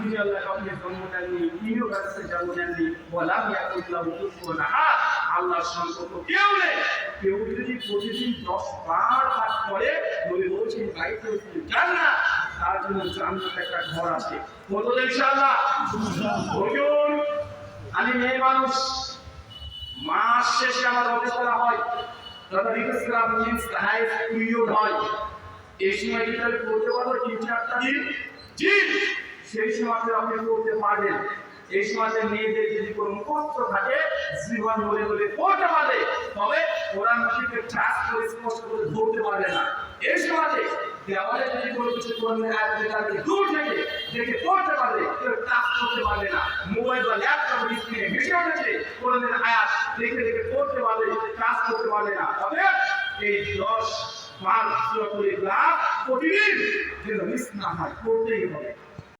আল্লাহ কাউকে জন্ম দেননি তিনিও কাছে দেননি বলাম ইয়াকুল্লাহ কুফুয়ান আহাদ আল্লাহর সম্পর্ক কেউ নেই। কেউ যদি প্রতিদিন দশ বার পাঠ করে, নবী বলছেন বাইতে জান্নাত। তার জন্য জান্নাত একটা ঘর আছে। কত ইনশাআল্লাহ। বলুন, আমি মেয়ে মানুষ। মাস শেষে আমার অফিস করা হয়। দাদা রিকোয়েস্ট করা মিন্স হাই পিরিয়ড হয়। এই সময় কি তাহলে পড়তে পারব তিন চারটা দিন? জি। সেই সময়তে আপনি করতে পারবেন, এই সময়তে মেয়েদের যদি কোনো মুখস্থ থাকে, জীবন বলে বলে পড়তে পারে তবে কোরআন মাসিকে ট্রাস করে স্পষ্ট করে ধরতে পারবে না। এই সমাজে দেওয়ালে যদি কোনো কিছু আয়াত যেটা আপনি দূর থেকে দেখে পড়তে পারবে, কেউ টাচ করতে পারবে না। মোবাইল বা ল্যাপটপ স্ক্রিনে ভেসে উঠেছে, কোরআনের আয়াত দেখে দেখে পড়তে পারবে টাচ করতে পারবে না। তবে এই দশ পাঁচ সুরতুল ইখলাস প্রতিদিন যেন মিস না হয় করতেই হবে।